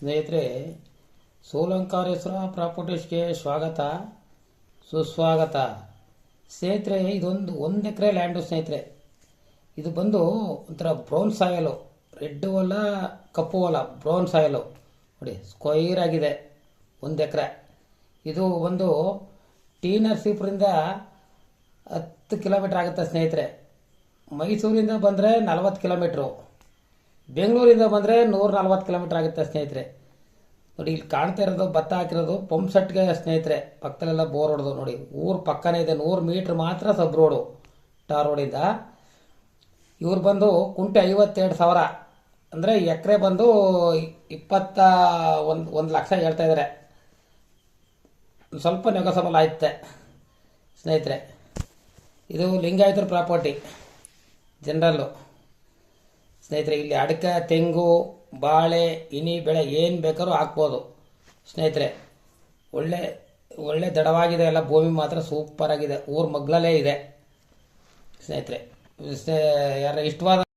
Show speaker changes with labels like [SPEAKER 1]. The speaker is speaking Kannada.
[SPEAKER 1] ಸ್ನೇಹಿತರೆ ಸೋಲಂಕಾರೇಶ್ವರ ಪ್ರಾಪರ್ಟೀಸ್ಗೆ ಸ್ವಾಗತ. ಸುಸ್ವಾಗತ. ಸ್ನೇಹಿತರೆ, ಇದೊಂದು ಒಂದು ಎಕರೆ ಲ್ಯಾಂಡು ಸ್ನೇಹಿತರೆ. ಇದು ಬಂದು ಒಂಥರ ಬ್ರೌನ್ ಸಾಯಲು, ರೆಡ್ ಅಲ್ಲ ಕಪ್ಪು ಅಲ್ಲ ಬ್ರೌನ್ ಸಾಯಲು. ನೋಡಿ, ಸ್ಕ್ವೈರ್ ಆಗಿದೆ ಒಂದು ಎಕರೆ. ಇದು ಒಂದು ಟಿ ನರಸೀಪುರದಿಂದ ಹತ್ತು ಕಿಲೋಮೀಟ್ರ್ ಆಗುತ್ತೆ ಸ್ನೇಹಿತರೆ. ಮೈಸೂರಿಂದ ಬಂದರೆ ನಲವತ್ತು ಕಿಲೋಮೀಟ್ರು. ಬೆಂಗಳೂರಿಂದ ಬಂದರೆ ನೂರ ನಲ್ವತ್ತು ಕಿಲೋಮೀಟರ್ ಆಗುತ್ತೆ ಸ್ನೇಹಿತರೆ. ನೋಡಿ, ಇಲ್ಲಿ ಕಾಣ್ತಾ ಇರೋದು, ಭತ್ತ ಹಾಕಿರೋದು, ಪಂಪ್ ಸೆಟ್ಗೆ ಸ್ನೇಹಿತರೆ. ಪಕ್ಕದಲ್ಲೆಲ್ಲ ಬೋರ್ ಹೊಡೆದು ನೋಡಿ, ಊರು ಪಕ್ಕನೇ ಇದೆ, ನೂರು ಮೀಟ್ರ್ ಮಾತ್ರ ಸಬ್ ರೋಡು, ಟಾರ್ ರೋಡಿಂದ. ಇವ್ರು ಬಂದು ಕುಂಟೆ ಐವತ್ತೆರಡು ಸಾವಿರ. ಅಂದರೆ ಎಕರೆ ಬಂದು ಇಪ್ಪತ್ತ ಒಂದು ಒಂದು ಲಕ್ಷ ಹೇಳ್ತಾ ಇದ್ದಾರೆ ಸ್ವಲ್ಪ ನೆಗಸಬಲ್ ಆಯ್ತೆ ಸ್ನೇಹಿತರೆ. ಇದು ಲಿಂಗಾಯತರ ಪ್ರಾಪರ್ಟಿ, ಜನರಲ್ಲು. ಸ್ನೇಹಿತರೆ, ಇಲ್ಲಿ ಅಡಕೆ, ತೆಂಗು, ಬಾಳೆ, ಇನಿ, ಬೆಳೆ ಏನು ಬೇಕಾದ್ರೂ ಹಾಕ್ಬೋದು. ಸ್ನೇಹಿತರೆ, ಒಳ್ಳೆ ಒಳ್ಳೆ ದಡವಾಗಿದೆ. ಎಲ್ಲ ಭೂಮಿ ಮಾತ್ರ ಸೂಪರಾಗಿದೆ ಊರು ಮಗ್ಲಲ್ಲೇ ಇದೆ. ಸ್ನೇಹಿತರೆ ಯಾರ ಇಷ್ಟವಾದ